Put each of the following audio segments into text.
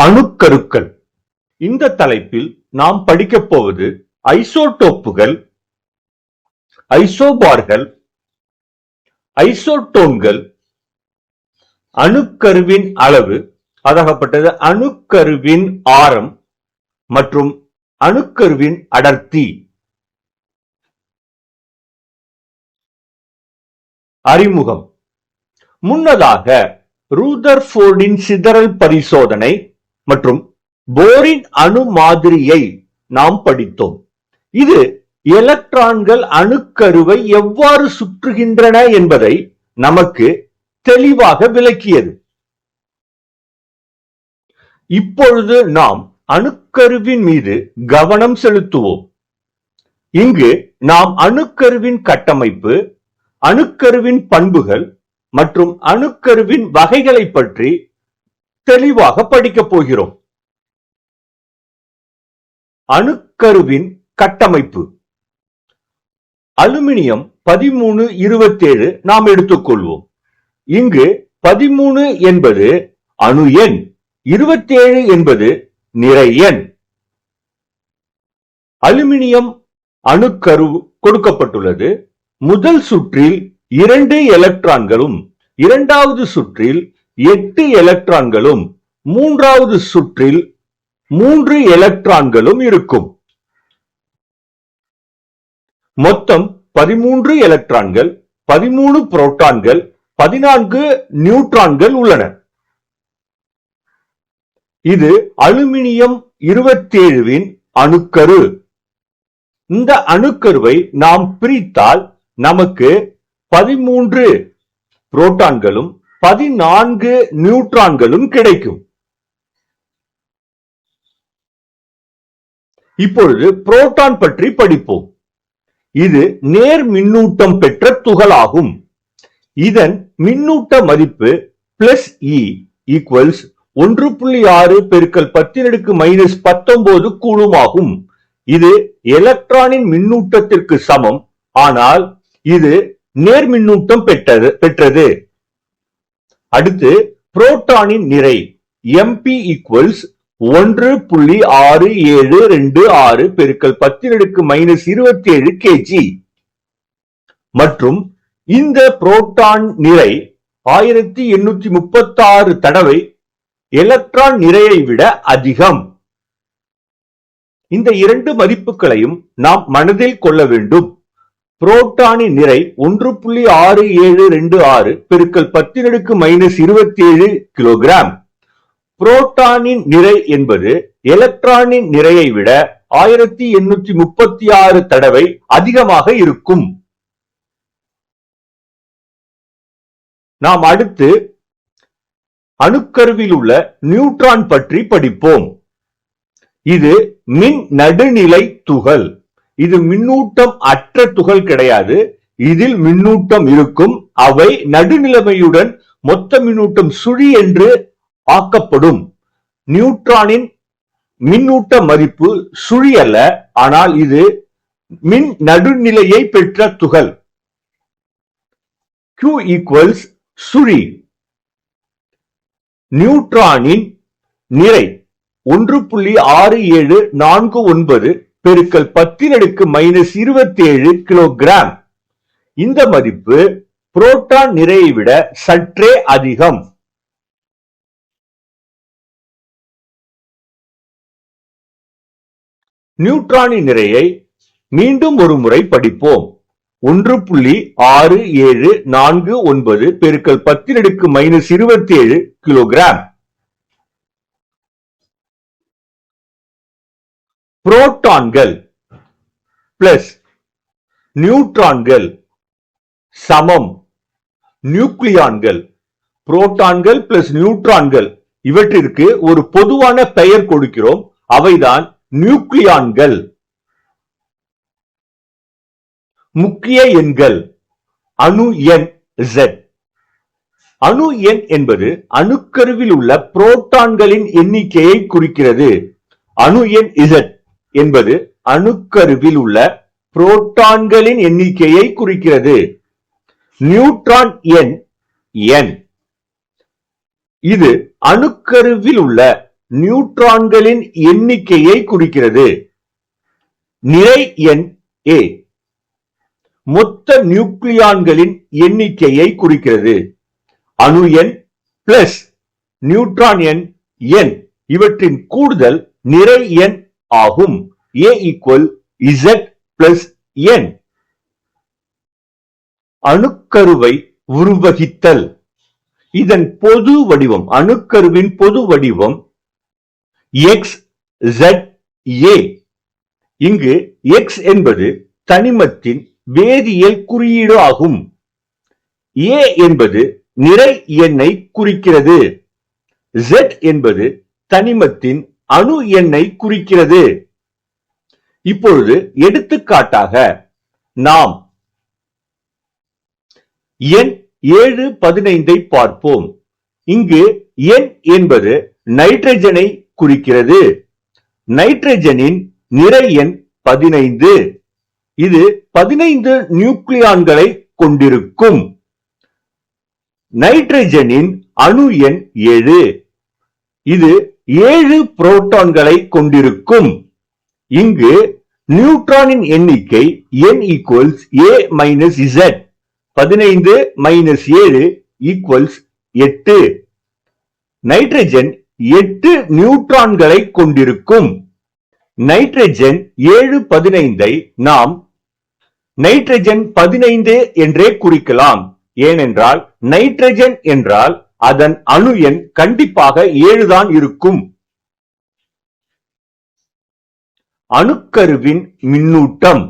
அணுக்கருக்கள். இந்த தலைப்பில் நாம் படிக்கப் போவது ஐசோடோப்புகள் ஐசோபார்கள் ஐசோட்டோன்கள் அணுக்கருவின் அளவு அதாகப்பட்டது அணுக்கருவின் ஆரம் மற்றும் அணுக்கருவின் அடர்த்தி. அறிமுகம். முன்னதாக ரூதர்ஃபோர்டின் சிதறல் பரிசோதனை மற்றும் போரின் அணு மாதிரியை நாம் படித்தோம். இது எலக்ட்ரான்கள் அணுக்கருவை எவ்வாறு சுற்றுகின்றன என்பதை நமக்கு தெளிவாக விளக்கியது. இப்பொழுது நாம் அணுக்கருவின் மீது கவனம் செலுத்துவோம். இங்கு நாம் அணுக்கருவின் கட்டமைப்பு அணுக்கருவின் பண்புகள் மற்றும் அணுக்கருவின் வகைகளை பற்றி தெளிவாக படிக்கப் போகிறோம். அணுக்கருவின் கட்டமைப்பு. அலுமினியம் பதிமூணு இருபத்தேழு நாம் எடுத்துக்கொள்வோம். இங்கு பதிமூணு என்பது அணு எண் இருபத்தேழு என்பது நிறை எண். அலுமினியம் அணுக்கரு கொடுக்கப்பட்டுள்ளது. முதல் சுற்றில் இரண்டு எலக்ட்ரான்களும் இரண்டாவது சுற்றில் எட்டு எலக்ட்ரான்களும் மூன்றாவது சுற்றில் மூன்று எலக்ட்ரான்களும் இருக்கும். மொத்தம் பதிமூன்று எலக்ட்ரான்கள் பதிமூணு புரோட்டான்கள் பதினான்கு நியூட்ரான்கள் உள்ளன. இது அலுமினியம் இருபத்தேழுவின் அணுக்கரு. இந்த அணுக்கருவை நாம் பிரித்தால் நமக்கு பதிமூன்று புரோட்டான்களும் பதினான்கு நியூட்ரான்களும் கிடைக்கும். இப்பொழுது புரோட்டான் பற்றி படிப்போம். இது நேர் மின்னூட்டம் பெற்ற துகளாகும். இதன் மின்னூட்ட மதிப்பு பிளஸ் இ ஈக்குவல்ஸ் ஒன்று புள்ளி ஆறு பெருக்கல் பத்தினடுக்கு மைனஸ் பத்தொன்பது கூலும் ஆகும் இது எலக்ட்ரானின் மின்னூட்டத்திற்கு சமம். ஆனால் இது நேர் மின்னூட்டம் பெற்றது பெற்றது. அடுத்து புரோட்டானின் நிறை எம்பி ஈக்குவல்ஸ் ஒன்று புள்ளி ஆறு ஏழு ரெண்டு ஆறு பெருக்கல் பத்தினடுக்கு மைனஸ் இருபத்தி ஏழு கேஜி மற்றும் இந்த புரோட்டான் நிறை ஆயிரத்தி எண்ணூத்தி முப்பத்தி ஆறு தடவை எலக்ட்ரான் நிறையை விட அதிகம். இந்த இரண்டு மதிப்புகளையும் நாம் மனதில் கொள்ள வேண்டும். புரோட்டானின் நிறை ஒன்று புள்ளி ஆறு ஏழு ரெண்டு ஆறு பெருக்கல் பத்தினடுக்கு மைனஸ் இருபத்தி ஏழு கிலோகிராம் புரோட்டானின் நிறை என்பது எலக்ட்ரானின் நிறையை விட ஆயிரத்தி எண்ணூத்தி முப்பத்தி ஆறு தடவை அதிகமாக இருக்கும். நாம் அடுத்து அணுக்கருவில் உள்ள நியூட்ரான் பற்றி படிப்போம். இது மின் நடுநிலை துகள். இது மின்னூட்டம் அற்ற துகள் கிடையாது. இதில் மின்னூட்டம் இருக்கும். அவை நடுநிலைமையுடன் மொத்த மின்னூட்டம் சுழி என்று ஆக்கப்படும் நியூட்ரானின் மின்னூட்ட மதிப்பு சுழி அல்ல ஆனால் இது மின் நடுநிலையை பெற்ற துகள். Q ஈக்குவல்ஸ் சுழி. நியூட்ரானின் நிறை ஒன்று புள்ளி ஆறு ஏழு நான்கு ஒன்பது பெருக்கல் பத்தினடுக்கு மைனஸ் இருபத்தி ஏழு கிலோகிராம் இந்த மதிப்பு புரோட்டான் நிறையை விட சற்றே அதிகம். நியூட்ரானின் நிறையை மீண்டும் ஒரு முறை படிப்போம். ஒன்று புள்ளி ஆறு ஏழு நான்கு ஒன்பது பெருக்கல் பத்தினடுக்கு மைனஸ் இருபத்தி ஏழு கிலோகிராம் புரோட்டான்கள் பிளஸ் நியூட்ரான்கள் சமம். நியூக்ளியான்கள் புரோட்டான்கள் பிளஸ் நியூட்ரான்கள் இவற்றிற்கு ஒரு பொதுவான பெயர் கொடுக்கிறோம். அவைதான் நியூக்ளியான்கள். முக்கிய எண்கள் அணு எண் ஜெட் அணு எண் என்பது அணுக்கருவில் உள்ள புரோட்டான்களின் எண்ணிக்கையை குறிக்கிறது. அணு எண் இசட் என்பது அணுக்கருவில் உள்ள புரோட்டான்களின் எண்ணிக்கையை குறிக்கிறது. நியூட்ரான் எண் என் இது அணுக்கருவில் உள்ள நியூட்ரான்களின் எண்ணிக்கையை குறிக்கிறது. நிறை எண் ஏ மொத்த நியூக்ளியான்களின் எண்ணிக்கையை குறிக்கிறது. அணு எண் பிளஸ் நியூட்ரான் எண் என் இவற்றின் கூடுதல் நிறை எண் ஆகும். A equal Z plus N அணுக்கருவை உருவகித்தல். இதன் பொது வடிவம் அணுக்கருவின் பொது வடிவம் எக்ஸ் ஜெட் ஏ இங்கு எக்ஸ் என்பது தனிமத்தின் வேதியியல் குறியீடு ஆகும். ஏ என்பது நிறை எண்ணை குறிக்கிறது. ஜெட் என்பது தனிமத்தின் அணு எண்ணை குறிக்கிறது. இப்பொழுது எடுத்துக்காட்டாக நாம் எண் ஏழு பதினைந்தை பார்ப்போம். இங்கு எண் என்பது நைட்ரஜனை குறிக்கிறது. நைட்ரஜனின் நிறை எண் பதினைந்து. இது பதினைந்து நியூக்ளியான்களை கொண்டிருக்கும். நைட்ரஜனின் அணு எண் ஏழு. இது ஏழு புரோட்டான்களை கொண்டிருக்கும். இங்கு நியூட்ரானின் எண்ணிக்கை N equals A minus Z பதினைந்து மைனஸ் ஏழு ஈக்குவல்ஸ் எட்டு. நைட்ரஜன் எட்டு நியூட்ரான்களை கொண்டிருக்கும். நைட்ரஜன் ஏழு பதினைந்தை நாம் நைட்ரஜன் பதினைந்து என்றே குறிக்கலாம். ஏனென்றால் நைட்ரஜன் என்றால் அதன் அணு எண் கண்டிப்பாக ஏழுதான் இருக்கும். அணுக்கருவின் மின்னூட்டம்.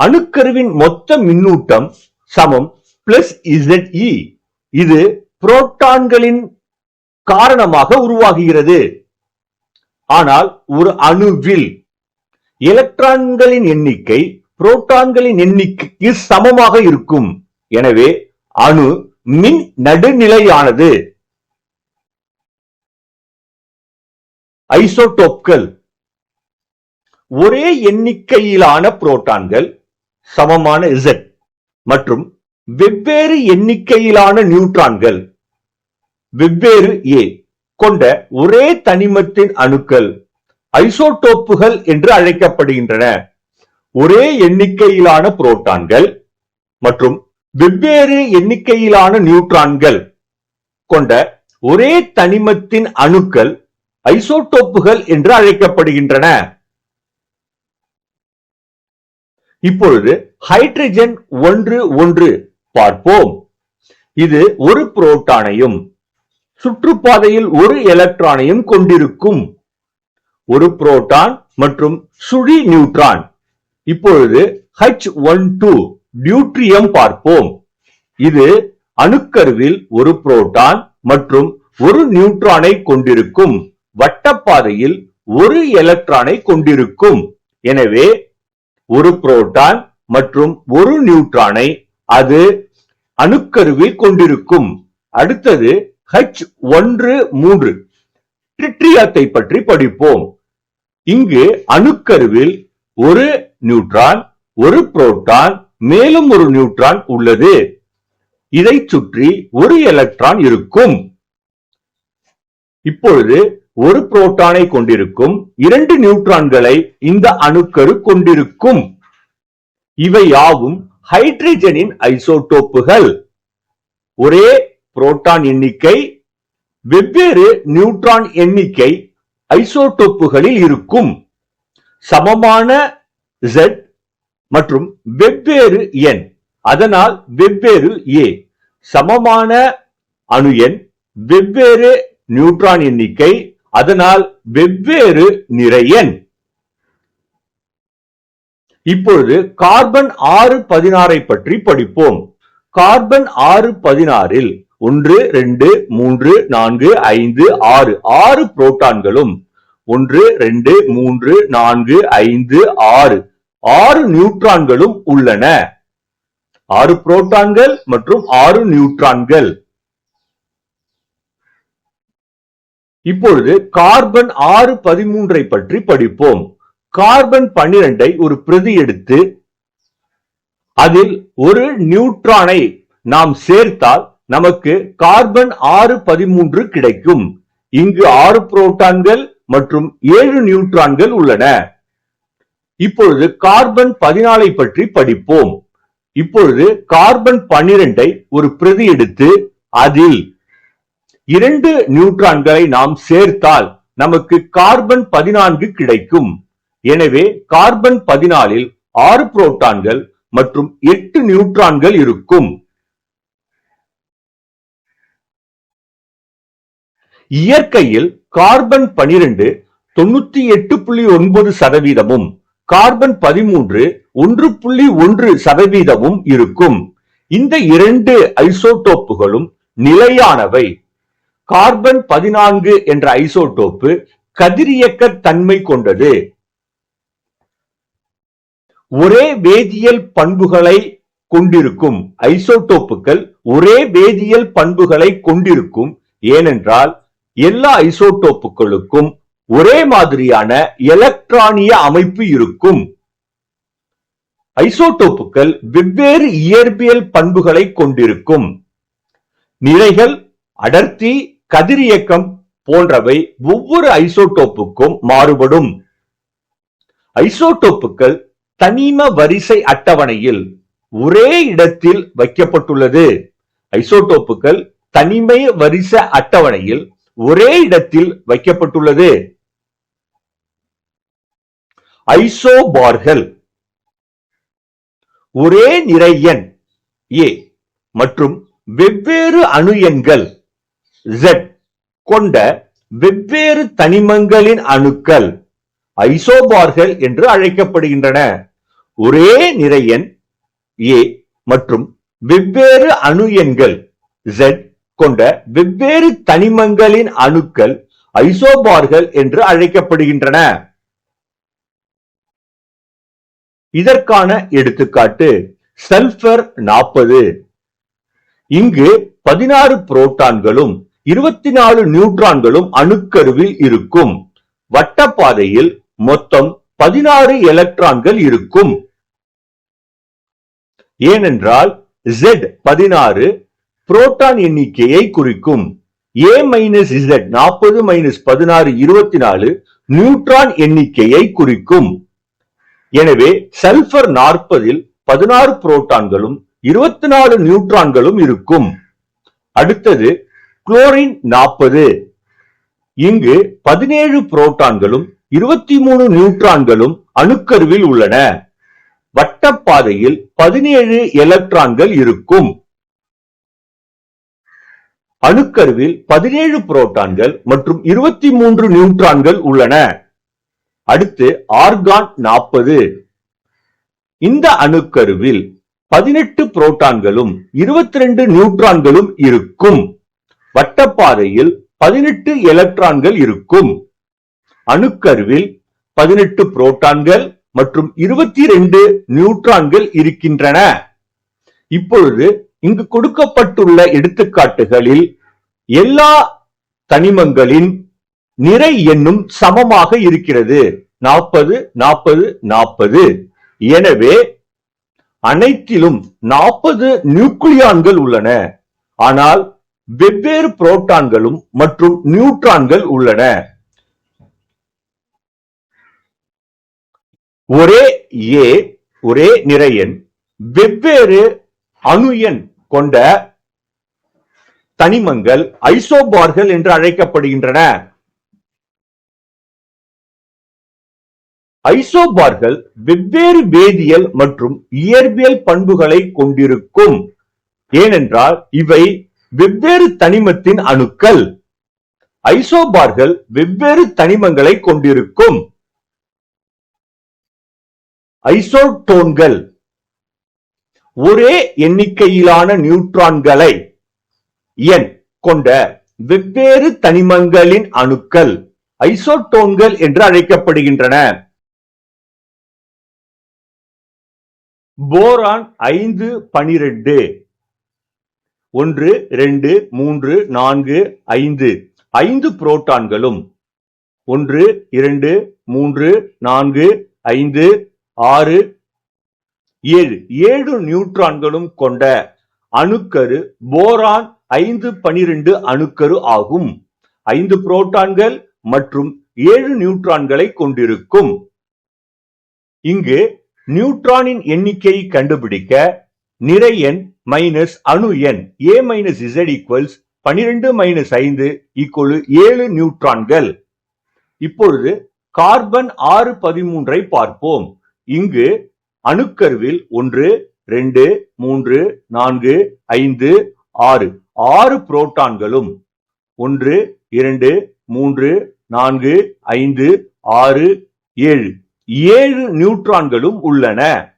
அணுக்கருவின் மொத்த மின்னூட்டம் சமம் பிளஸ் இசட்இ இது புரோட்டான்களின் காரணமாக உருவாகுகிறது ஆனால் ஒரு அணுவில் எலக்ட்ரான்களின் எண்ணிக்கை புரோட்டான்களின் எண்ணிக்கைக்கு சமமாக இருக்கும். எனவே அணு மின் நடுநிலையானது. ஐசோடோப்கள். ஒரே எண்ணிக்கையிலான புரோட்டான்கள் சமமான இசட் மற்றும் வெவ்வேறு எண்ணிக்கையிலான நியூட்ரான்கள் வெவ்வேறு ஏ கொண்ட ஒரே தனிமத்தின் அணுக்கள் ஐசோடோப்புகள் என்று அழைக்கப்படுகின்றன. ஒரே எண்ணிக்கையிலான புரோட்டான்கள் மற்றும் வெவ்வேறு எண்ணிக்கையிலான நியூட்ரான்கள் கொண்ட ஒரே தனிமத்தின் அணுக்கள் ஐசோடோப்புகள் என்று அழைக்கப்படுகின்றன. இப்பொழுது ஹைட்ரஜன் ஒன்று ஒன்று பார்ப்போம். இது ஒரு புரோட்டானையும் சுற்றுப்பாதையில் ஒரு எலக்ட்ரானையும் கொண்டிருக்கும். ஒரு புரோட்டான் மற்றும் சுழி நியூட்ரான். இப்பொழுது ஹச் ஒன் டூ டியூட்ரியம் பார்ப்போம். இது அணுக்கருவில் ஒரு புரோட்டான் மற்றும் ஒரு நியூட்ரானை கொண்டிருக்கும். வட்டப்பாதையில் ஒரு எலக்ட்ரானை கொண்டிருக்கும். எனவே ஒரு புரோட்டான் மற்றும் ஒரு நியூட்ரானை அது அணுக்கருவில் கொண்டிருக்கும். அடுத்தது ஹச் ஒன்று மூன்று ட்ரிட்ரியத்தை பற்றி படிப்போம். இங்கு அணுக்கருவில் ஒரு நியூட்ரான் ஒரு புரோட்டான் மேலும் ஒரு நியூட்ரான் உள்ளது. இதை சுற்றி ஒரு எலக்ட்ரான் இருக்கும். இப்பொழுது ஒரு புரோட்டானை கொண்டிருக்கும். இரண்டு நியூட்ரான்களை இந்த அணுக்கரு கொண்டிருக்கும். இவை யாவும் ஹைட்ரஜனின் ஐசோடோப்புகள். ஒரே புரோட்டான் எண்ணிக்கை வெவ்வேறு நியூட்ரான் எண்ணிக்கை ஐசோடோப்புகளில் இருக்கும். சமமான Z மற்றும் வெவ்வேறு எண். அதனால் வெவ்வேறு ஏ. சமமான அணு எண் வெவ்வேறு நியூட்ரான் எண்ணிக்கை அதனால் வெவ்வேறு நிறை எண். இப்பொழுது கார்பன் ஆறு பதினாறை பற்றி படிப்போம். கார்பன் ஆறு பதினாறில் ஒன்று ரெண்டு மூன்று நான்கு ஐந்து ஆறு ஆறு புரோட்டான்களும் ஒன்று ரெண்டு மூன்று நான்கு ஐந்து ஆறு. ஆறு நியூட்ரான்களும் உள்ளன. ஆறு புரோட்டான்கள் மற்றும் ஆறு நியூட்ரான்கள். இப்பொழுது கார்பன் ஆறு பதிமூன்றை பற்றி படிப்போம். கார்பன் பன்னிரண்டை ஒரு பிரதி எடுத்து அதில் ஒரு நியூட்ரானை நாம் சேர்த்தால் நமக்கு கார்பன் ஆறு பதிமூன்று கிடைக்கும். இங்கு ஆறு புரோட்டான்கள் மற்றும் ஏழு நியூட்ரான்கள் உள்ளன. இப்பொழுது கார்பன் பதினாலை பற்றி படிப்போம். இப்பொழுது கார்பன் பன்னிரண்டை ஒரு பிரதி எடுத்து அதில் இரண்டு நியூட்ரான்களை நாம் சேர்த்தால் நமக்கு கார்பன் பதினான்கு கிடைக்கும். எனவே கார்பன் பதினாலில் ஆறு புரோட்டான்கள் மற்றும் எட்டு நியூட்ரான்கள் இருக்கும். இயற்கையில் கார்பன் பனிரெண்டு தொண்ணூத்தி எட்டு புள்ளி ஒன்பது சதவீதமும் கார்பன் பதிமூன்று ஒன்று புள்ளி ஒன்று சதவீதமும் இருக்கும். இந்த இரண்டு ஐசோடோப்புகளும் நிலையானவை. கார்பன் பதினான்கு என்ற ஐசோடோப்பு கதிரியக்க தன்மை கொண்டது. ஒரே வேதியியல் பண்புகளை கொண்டிருக்கும் ஐசோடோப்புகள் ஒரே வேதியியல் பண்புகளை கொண்டிருக்கும். ஏனென்றால் எல்லா ஐசோடோப்புகளுக்கும் ஒரே மாதிரியான எலக்ட்ரானிய அமைப்பு இருக்கும். ஐசோடோப்புகள் வெவ்வேறு இயற்பியல் பண்புகளை கொண்டிருக்கும். நிறைகள் அடர்த்தி கதிரியக்கம் போன்றவை ஒவ்வொரு ஐசோடோப்புக்கும் மாறுபடும். ஐசோடோப்புகள் தனிம வரிசை அட்டவணையில் ஒரே இடத்தில் வைக்கப்பட்டுள்ளது. ஐசோடோப்புகள் தனிமை வரிசை அட்டவணையில் ஒரே இடத்தில் வைக்கப்பட்டுள்ளது. ஐசோபார்கள். ஒரே நிறை எண் ஏ மற்றும் வெவ்வேறு அணு எண்கள் ஜெட் கொண்ட வெவ்வேறு தனிமங்களின் அணுக்கள் ஐசோபார்கள் என்று அழைக்கப்படுகின்றன. ஒரே நிறை எண் ஏ மற்றும் வெவ்வேறு அணு எண்கள் ஜெட் கொண்ட வெவ்வேறு தனிமங்களின் அணுக்கள் ஐசோபார்கள் என்று அழைக்கப்படுகின்றன. இதற்கான எடுத்துக்காட்டு சல்பர் நாற்பது இங்கு பதினாறு புரோட்டான்களும் இருபத்தி நாலு நியூட்ரான்களும் அணுக்கருவில் இருக்கும். வட்டப்பாதையில் மொத்தம் பதினாறு எலக்ட்ரான்கள் இருக்கும். ஏனென்றால் Z பதினாறு புரோட்டான் எண்ணிக்கையை குறிக்கும். ஏ மைனஸ் இசட் நாற்பது மைனஸ் பதினாறு இருபத்தி நாலு நியூட்ரான் எண்ணிக்கையை குறிக்கும். எனவே சல்பர் நாற்பதில் பதினாறு புரோட்டான்களும் இருபத்தி நாலு நியூட்ரான்களும் இருக்கும். அடுத்தது குளோரின் நாற்பது. இங்கு பதினேழு புரோட்டான்களும் இருபத்தி மூணு நியூட்ரான்களும் அணுக்கருவில் உள்ளன. வட்டப்பாதையில் பதினேழு எலக்ட்ரான்கள் இருக்கும். அணுக்கருவில் பதினேழு புரோட்டான்கள் மற்றும் இருபத்தி மூன்று நியூட்ரான்கள் உள்ளன. அடுத்து ஆர்கான் நாற்பது. இந்த அணுக்கருவில் பதினெட்டு புரோட்டான்களும் இருபத்தி ரெண்டு நியூட்ரான்களும் இருக்கும். வட்டப்பாதையில் பதினெட்டு எலக்ட்ரான்கள் இருக்கும். அணுக்கருவில் பதினெட்டு புரோட்டான்கள் மற்றும் இருபத்தி ரெண்டு நியூட்ரான்கள் இருக்கின்றன. இப்பொழுது இங்கு கொடுக்கப்பட்டுள்ள எடுத்துக்காட்டுகளில் எல்லா தனிமங்களின் நிறை என்னும் சமமாக இருக்கிறது. நாற்பது நாற்பது நாற்பது எனவே அனைத்திலும் நாற்பது நியூக்ளியான்கள் உள்ளன. ஆனால் வெவ்வேறு புரோட்டான்களும் மற்றும் நியூட்ரான்கள் உள்ளன. ஒரே ஏ ஒரே நிறையன் வெவ்வேறு அணு எண் கொண்ட தனிமங்கள் ஐசோபார்கள் என்று அழைக்கப்படுகின்றன. ஐசோபார்கள் வெவ்வேறு வேதியியல் மற்றும் இயற்பியல் பண்புகளை கொண்டிருக்கும். ஏனென்றால் இவை வெவ்வேறு தனிமத்தின் அணுக்கள். ஐசோபார்கள் வெவ்வேறு தனிமங்களை கொண்டிருக்கும். ஐசோடோன்கள் ஒரே எண்ணிக்கையிலான நியூட்ரான்களை எண் கொண்ட வெவ்வேறு தனிமங்களின் அணுக்கள். ஐசோடோன்கள் என்று அழைக்கப்படுகின்றன. போரான் ஐந்து பனிரெண்டு. ஒன்று இரண்டு மூன்று நான்கு ஐந்து. ஐந்து புரோட்டான்களும். ஒன்று இரண்டு மூன்று நான்கு ஐந்து ஆறு ஏழு. ஏழு நியூட்ரான்களும் கொண்ட அணுக்கரு போரான் ஐந்து பனிரெண்டு அணுக்கரு ஆகும். ஐந்து புரோட்டான்கள் மற்றும் ஏழு நியூட்ரான்களை கொண்டிருக்கும். இங்கு நியூட்ரானின் எண்ணிக்கையை கண்டுபிடிக்க நிறை எண் மைனஸ் அணு எண் ஏ மைனஸ் இசட் ஈக்குவல்ஸ் பனிரெண்டு மைனஸ் ஐந்து ஈக்குவல் ஏழு நியூட்ரான்கள். இப்பொழுது கார்பன் ஆறு பதிமூன்றை பார்ப்போம். இங்கு அணுக்கருவில் ஒன்று ரெண்டு மூன்று நான்கு ஐந்து ஆறு ஆறு புரோட்டான்களும் ஒன்று இரண்டு மூன்று நான்கு ஐந்து ஆறு ஏழு. ஏழு நியூட்ரான்களும் உள்ளன.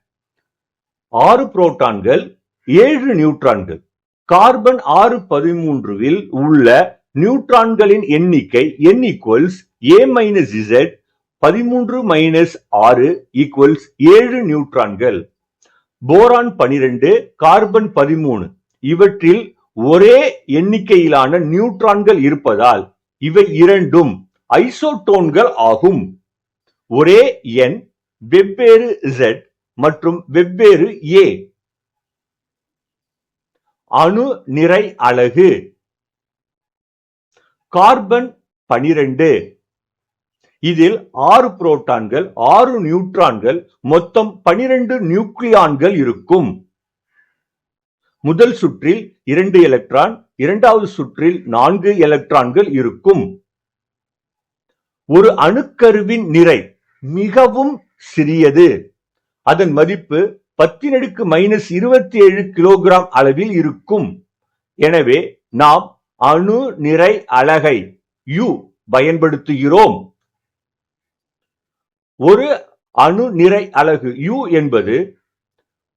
ஆறு புரோட்டான்கள் ஏழு நியூட்ரான்கள். கார்பன் ஆறு பதிமூன்றுவில் உள்ள நியூட்ரான்களின் எண்ணிக்கை N equals A minus Z பதிமூன்று மைனஸ் ஆறு ஈக்குவல்ஸ் ஏழு நியூட்ரான்கள். போரான் பனிரெண்டு கார்பன் பதிமூணு. இவற்றில் ஒரே எண்ணிக்கையிலான நியூட்ரான்கள் இருப்பதால் இவை இரண்டும் ஐசோடோன்கள் ஆகும். ஒரே எண் வெவ்வேறு இசட் மற்றும் வெவ்வேறு ஏ அணு நிறை அலகு. கார்பன் பனிரெண்டு. இதில் ஆறு புரோட்டான்கள் ஆறு நியூட்ரான்கள் மொத்தம் பனிரெண்டு நியூக்ளியான்கள் இருக்கும். முதல் சுற்றில் இரண்டு எலக்ட்ரான் இரண்டாவது சுற்றில் நான்கு எலக்ட்ரான்கள் இருக்கும். ஒரு அணுக்கருவின் நிறை மிகவும் சிறியது. அதன் மதிப்பு பத்தினடுக்கு மைனஸ் இருபத்தி ஏழு கிலோகிராம் அளவில் இருக்கும். எனவே நாம் அணு நிறை அலகை யு பயன்படுத்துகிறோம். ஒரு அணு நிறை அலகு யு என்பது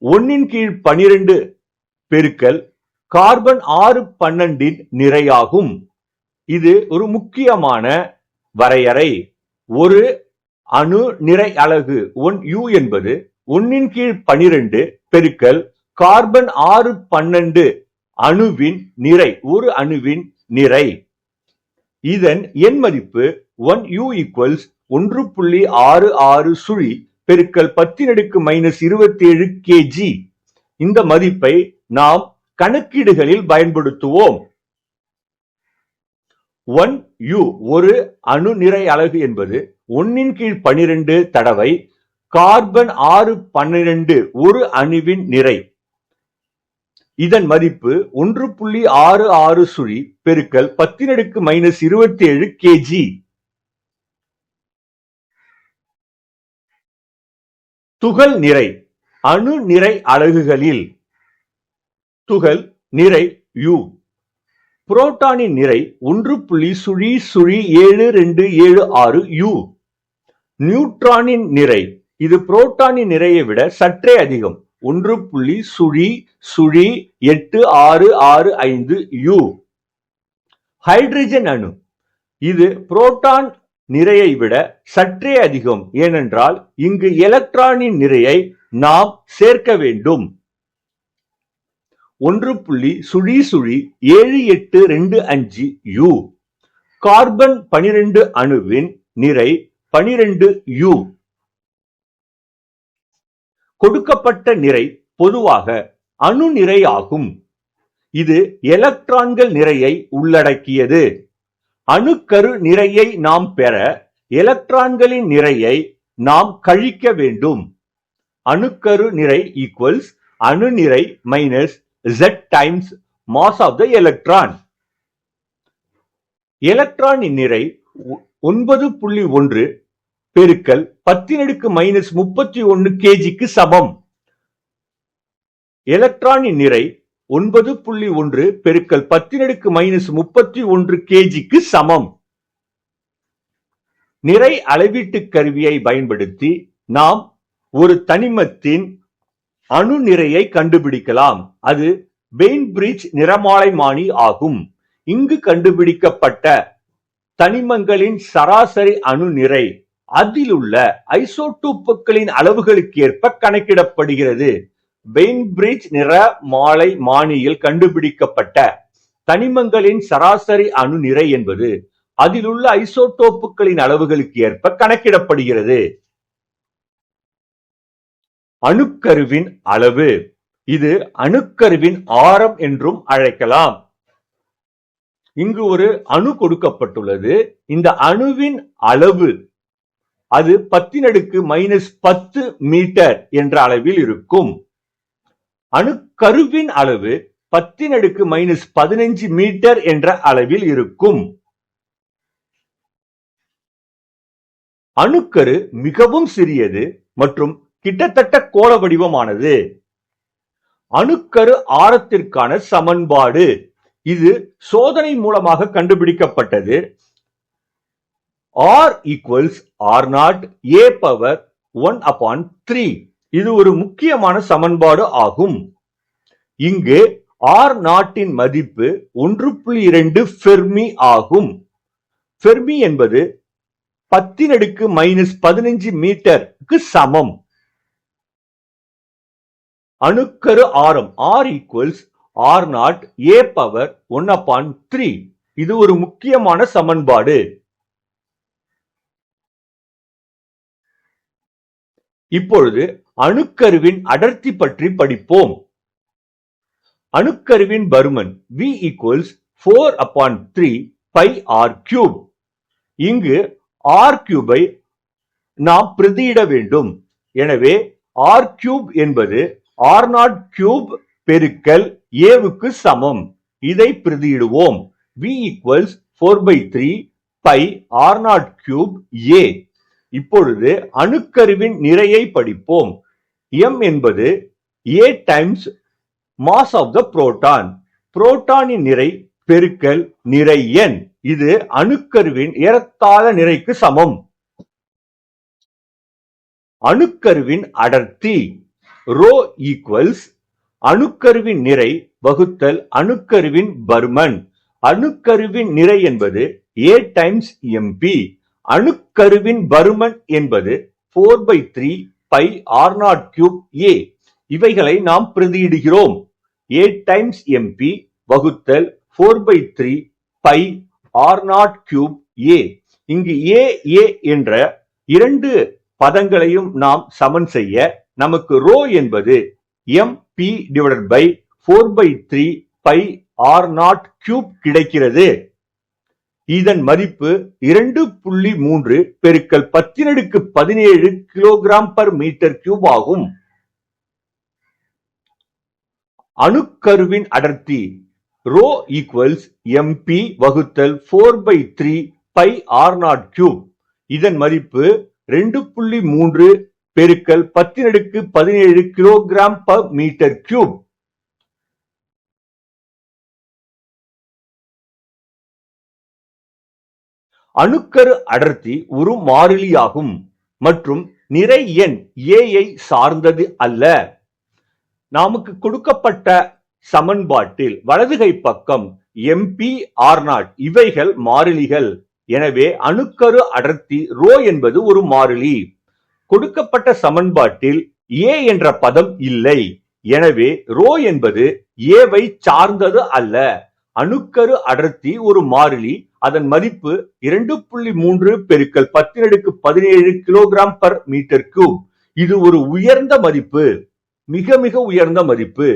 ஒன்னின் கீழ் பனிரெண்டு பெருக்கல் கார்பன் ஆறு பன்னெண்டின் நிறையாகும். இது ஒரு முக்கியமான வரையறை. ஒரு அணு நிறை அலகு ஒன் யூ என்பது ஒன்னின் கீழ் பனிரெண்டு பெருக்கல் கார்பன் ஆறு பன்னெண்டு அணுவின் நிறை ஒரு அணுவின் நிறை. இதன் எண் மதிப்பு ஒன் யூ ஈக்குவல்ஸ் ஒன்று புள்ளி ஆறு ஆறு சுழி பெருக்கல் பத்தினடுக்கு மைனஸ் இருபத்தி ஏழு கேஜி இந்த மதிப்பை நாம் கணக்கீடுகளில் பயன்படுத்துவோம். ஒன் யூ ஒரு அணு நிறை அலகு என்பது ஒன்னின் கீழ் பனிரெண்டு தடவை கார்பன் ஆறு பன்னிரண்டு ஒரு அணுவின் நிறை. இதன் மதிப்பு ஒன்று புள்ளி ஆறு ஆறு சுழி பெருக்கல் பத்தினடுக்கு மைனஸ் இருபத்தி ஏழு கேஜி. துகள் நிறை அணு நிறை அலகுகளில் துகள் நிறை யூ புரோட்டானின் நிறை ஒன்று புள்ளி சுழி சுழி ஏழு ரெண்டு ஏழு ஆறு யூ நியூட்ரானின் நிறை. இது புரோட்டானின் நிறையை விட சற்றே அதிகம். ஒன்று புள்ளி சுழி சுழி எட்டு ஆறு ஆறு ஐந்து யூ ஹைட்ரஜன் அணு. இது புரோட்டான் நிறையை விட சற்றே அதிகம். ஏனென்றால் இங்கு எலக்ட்ரானின் நிறையை நாம் சேர்க்க வேண்டும். ஒன்று புள்ளி சுழி சுழி ஏழு எட்டு ரெண்டு அஞ்சு யூ கார்பன் பனிரெண்டு அணுவின் நிறை பனிரெண்டு யூ. கொடுக்கப்பட்ட நிறை பொதுவாக அணு நிறை ஆகும் இது எலக்ட்ரான்கள் நிறையை உள்ளடக்கியது. அணுக்கரு நிறையை நாம் பெற எலக்ட்ரான்களின் நிறையை நாம் கழிக்க வேண்டும். அணுக்கரு நிறை ஈக்குவல்ஸ் அணு நிறை minus Z times mass of the electron எலக்ட்ரானின் நிறை ஒ- ஒன்பது புள்ளி ஒன்று பெருக்கல் பத்தினடுக்கு மைனஸ் முப்பத்தி ஒன்னு கேஜிக்கு சமம். எலக்ட்ரானின் நிறை ஒன்பது புள்ளி ஒன்று பெருக்கல் பத்தினடுக்கு மைனஸ் முப்பத்தி ஒன்று கேஜிக்கு சமம். நிறை அளவீட்டு கருவியை பயன்படுத்தி நாம் ஒரு தனிமத்தின் அணு நிறையை கண்டுபிடிக்கலாம். அது பெயின்பிரிட்ஜ் நிறமாலைமானி ஆகும். இங்கு கண்டுபிடிக்கப்பட்ட தனிமங்களின் சராசரி அணு நிறை அதிலுள்ள ஐசோடூப்புகளின் அளவுகளுக்கு ஏற்ப கணக்கிடப்படுகிறது. பெயின்பிரிட்ஜ் நிற மாலை மானியில் கண்டுபிடிக்கப்பட்ட தனிமங்களின் சராசரி அணு நிறை என்பது அதிலுள்ள ஐசோடோப்புகளின் அளவுகளுக்கு ஏற்ப கணக்கிடப்படுகிறது. அணுக்கருவின் அளவு. இது அணுக்கருவின் ஆரம் என்றும் அழைக்கலாம். இங்கு ஒரு அணு கொடுக்கப்பட்டுள்ளது. இந்த அணுவின் அளவு அது பத்தினடுக்கு மைனஸ் பத்து மீட்டர் என்ற அளவில் இருக்கும். அணுக்கருவின் அளவு பத்தினடுக்கு மைனஸ் பதினஞ்சு மீட்டர் என்ற அளவில் இருக்கும். அணுக்கரு மிகவும் சிறியது மற்றும் கிட்டத்தட்ட கோள வடிவமானது. அணுக்கரு ஆரத்திற்கான சமன்பாடு. இது சோதனை மூலமாக கண்டுபிடிக்கப்பட்டது. R equals R naught A power one upon three இது ஒரு முக்கியமான சமன்பாடு ஆகும். இங்கு ஆர் நாட்டின் மதிப்பு ஒன்று புள்ளி இரண்டு ஃபெர்மி ஆகும். ஃபெர்மி என்பது பத்தினடுக்கு மைனஸ் பதினஞ்சு மீட்டருக்கு சமம். அணுக்கரு ஆரம் R equals R naught A power one upon three இது ஒரு முக்கியமான சமன்பாடு. இப்பொழுது அணுக்கருவின் அடர்த்தி பற்றி படிப்போம். அணுக்கருவின் பருமன் V equals four upon three pi R cube இங்கு ஆர் கியூபை நாம் பிரதியிட வேண்டும். எனவே ஆர் கியூப் என்பது ஆர் நாட் கியூப் பெருக்கல் ஏவுக்கு சமம். இதை பிரதியிடுவோம். V equals four by three pi R naught cube A இப்பொழுது அணுக்கருவின் நிறையை படிப்போம். எம் என்பது A times mass of the proton புரோட்டானின் நிறை பெருக்கல் நிறை எண் இது அணுக்கருவின் ஏறத்தாழ நிறைக்கு சமம். அணுக்கருவின் அடர்த்தி ரோ ஈக்குவல்ஸ் அணுக்கருவின் நிறை வகுத்தல் அணுக்கருவின் பர்மன். அணுக்கருவின் நிறை என்பது ஏ டைம்ஸ் எம்பி அணுக்கருவின் பருமன் என்பது four by three pi R naught cube A இவைகளை நாம் பிரதியிடுகிறோம். ஏ டைம்ஸ் எம்பி வகுத்தல் four by three pi R naught cube A இங்கு ஏ ஏ என்ற இரண்டு பதங்களையும் நாம் சமன் செய்ய நமக்கு ரோ என்பது M P divided by four by three pi R naught cube கிடைக்கிறது. இதன் மதிப்பு இரண்டு புள்ளி மூன்று பெருக்கல் பத்தினடுக்கு பதினேழு கிலோகிராம் பர் மீட்டர் கியூப் ஆகும். அணுக்கருவின் அடர்த்தி ரோ ஈக்குவல்ஸ் எம்பி வகுத்தல் four by three pi R naught cube இதன் மதிப்பு ரெண்டு புள்ளி மூன்று பெருக்கல் பத்தினடுக்கு பதினேழு கிலோகிராம் பர் மீட்டர் கியூப் அணுக்கரு அடர்த்தி ஒரு மாறிலியாகும் மற்றும் நிறை எண் ஏயை சார்ந்தது அல்ல. நமக்கு கொடுக்கப்பட்ட சமன்பாட்டில் வலதுகை பக்கம் எம்பி ஆர் நாட் இவைகள் மாறிலிகள். எனவே அணுக்கரு அடர்த்தி ரோ என்பது ஒரு மாறிலி. கொடுக்கப்பட்ட சமன்பாட்டில் ஏ என்ற பதம் இல்லை. எனவே ரோ என்பது ஏவை சார்ந்தது அல்ல. அணுக்கரு அடர்த்தி ஒரு மாறிலி அதன் மதிப்பு இரண்டு புள்ளி மூன்று பெருக்கல் பத்தினடுக்கு பதினேழு கிலோகிராம் பர் மீட்டர் கியூப் இது ஒரு உயர்ந்த மதிப்பு மிக மிக உயர்ந்த மதிப்பு.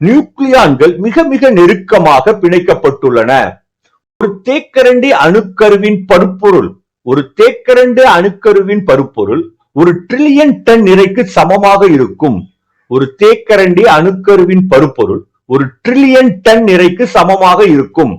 நியூக்ளியான்கள் மிக மிக நெருக்கமாக பிணைக்கப்பட்டுள்ளன. ஒரு தேக்கரண்டி அணுக்கருவின் பருப்பொருள் ஒரு தேக்கரண்டு அணுக்கருவின் பருப்பொருள் ஒரு ட்ரில்லியன் டன் நிறைக்கு சமமாக இருக்கும். ஒரு தேக்கரண்டி அணுக்கருவின் பருப்பொருள் ஒரு ட்ரில்லியன் டன் நிறைக்கு சமமாக இருக்கும்.